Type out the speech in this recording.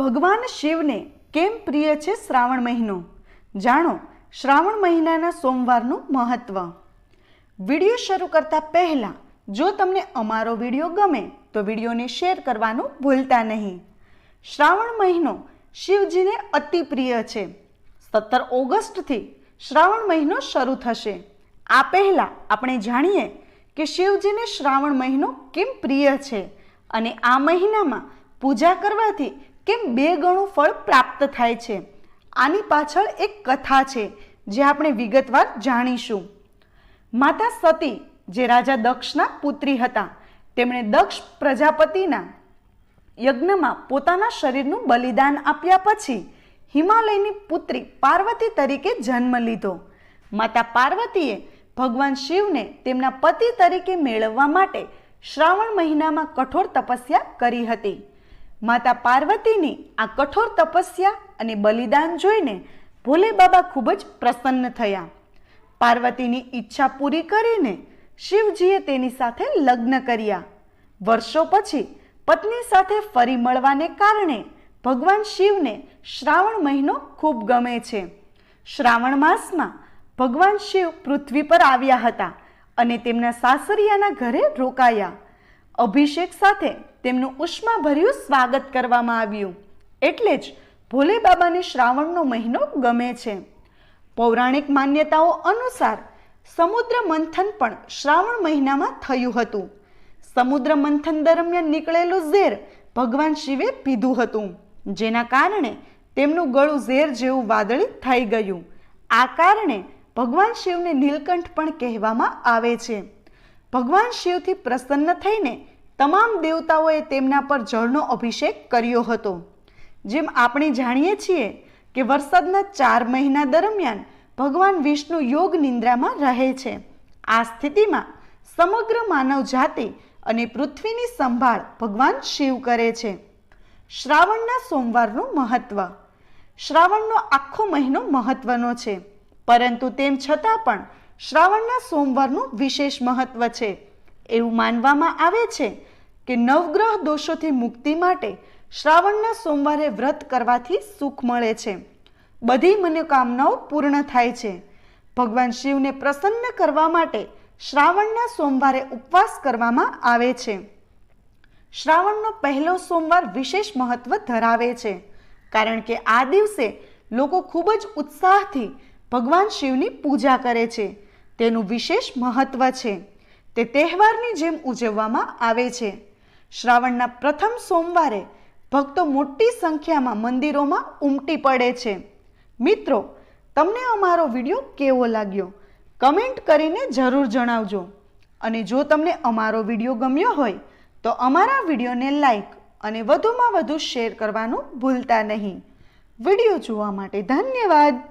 ભગવાન શિવને કેમ પ્રિય છે શ્રાવણ મહિનો? જાણો, શ્રાવણ મહિનાના સોમવારનું મહત્વ. વીડિયો શરૂ કરતા પહેલાં, જો તમને અમારો વીડિયો ગમે, તો વિડીયોને શેર કરવાનું ભૂલતા નહીં. શ્રાવણ મહિનો શિવજીને અતિ પ્રિય છે. સત્તર ઓગસ્ટથી શ્રાવણ મહિનો શરૂ થશે. આ પહેલાં આપણે જાણીએ કે શિવજીને શ્રાવણ મહિનો કેમ પ્રિય છે અને આ મહિનામાં પૂજા કરવાથી કેમ બે ગણું ફળ પ્રાપ્ત થાય છે? આની પાછળ એક કથા છે, જે આપણે વિગતવાર જાણીશું. માતા સતી, જે રાજા દક્ષના પુત્રી હતા, તેમણે દક્ષ પ્રજાપતિના યજ્ઞમાં પોતાના શરીરનું બલિદાન આપ્યા પછી હિમાલયની પુત્રી પાર્વતી તરીકે જન્મ લીધો. માતા પાર્વતીએ ભગવાન શિવને તેમના પતિ તરીકે મેળવવા માટે શ્રાવણ મહિનામાં કઠોર તપસ્યા કરી હતી. માતા પાર્વતીની આ કઠોર તપસ્યા અને બલિદાન જોઈને ભોલે બાબા ખૂબ જ પ્રસન્ન થયા. પાર્વતીની ઈચ્છા પૂરી કરીને શિવજીએ તેની સાથે લગ્ન કર્યા. વર્ષો પછી પત્ની સાથે ફરી મળવાને કારણે ભગવાન શિવને શ્રાવણ મહિનો ખૂબ ગમે છે. શ્રાવણ માસમાં ભગવાન શિવ પૃથ્વી પર આવ્યા હતા અને તેમના સાસરિયાના ઘરે રોકાયા. અભિષેક સાથે તેમનું ઉષ્માભર્યું સ્વાગત કરવામાં આવ્યું. એટલે જ ભોલે બાબાને શ્રાવણનો મહિનો ગમે છે. પૌરાણિક માન્યતાઓ અનુસાર સમુદ્ર મંથન પણ શ્રાવણ મહિનામાં થયું હતું. સમુદ્ર મંથન દરમિયાન નીકળેલું ઝેર ભગવાન શિવે પીધું હતું, જેના કારણે તેમનું ગળું ઝેર જેવું વાદળી થઈ ગયું. આ કારણે ભગવાન શિવને નીલકંઠ પણ કહેવામાં આવે છે. ભગવાન શિવથી પ્રસન્ન થઈને તમામ દેવતાઓએ તેમના પર જળનો અભિષેક કર્યો હતો. જેમ આપણે જાણીએ છીએ કે વરસાદના ચાર મહિના દરમિયાન ભગવાન વિષ્ણુ યોગ નિંદ્રામાં રહે છે. આ સ્થિતિમાં સમગ્ર માનવ જાતિ અને પૃથ્વીની સંભાળ ભગવાન શિવ કરે છે. શ્રાવણના સોમવારનું મહત્વ. શ્રાવણનો આખો મહિનો મહત્વનો છે. પરંતુ તેમ છતાં પણ શ્રાવણના સોમવારનું વિશેષ મહત્વ છે. એવું માનવામાં આવે છે કે નવગ્રહ દોષોથી મુક્તિ માટે શ્રાવણના સોમવારે વ્રત કરવાથી સુખ મળે છે. બધી મનોકામનાઓ પૂર્ણ થાય છે. ભગવાન શિવને પ્રસન્ન કરવા માટે શ્રાવણના સોમવારે ઉપવાસ કરવામાં આવે છે. શ્રાવણનો પહેલો સોમવાર વિશેષ મહત્વ ધરાવે છે, કારણ કે આ દિવસે લોકો ખૂબ જ ઉત્સાહથી ભગવાન શિવની પૂજા કરે છે. તેનું વિશેષ મહત્વ છે. તે તહેવારની જેમ ઉજવવામાં આવે છે. શ્રાવણના પ્રથમ સોમવારે ભક્તો મોટી સંખ્યામાં મંદિરોમાં ઉમટી પડે છે. મિત્રો, તમને અમારો વીડિયો કેવો લાગ્યો? કમેન્ટ કરીને જરૂર જણાવજો. અને જો તમને અમારો વીડિયો ગમ્યો હોય, તો અમારા વિડીયોને લાઈક અને વધુમાં વધુ શેર કરવાનું ભૂલતા નહીં. વીડિયો જોવા માટે ધન્યવાદ.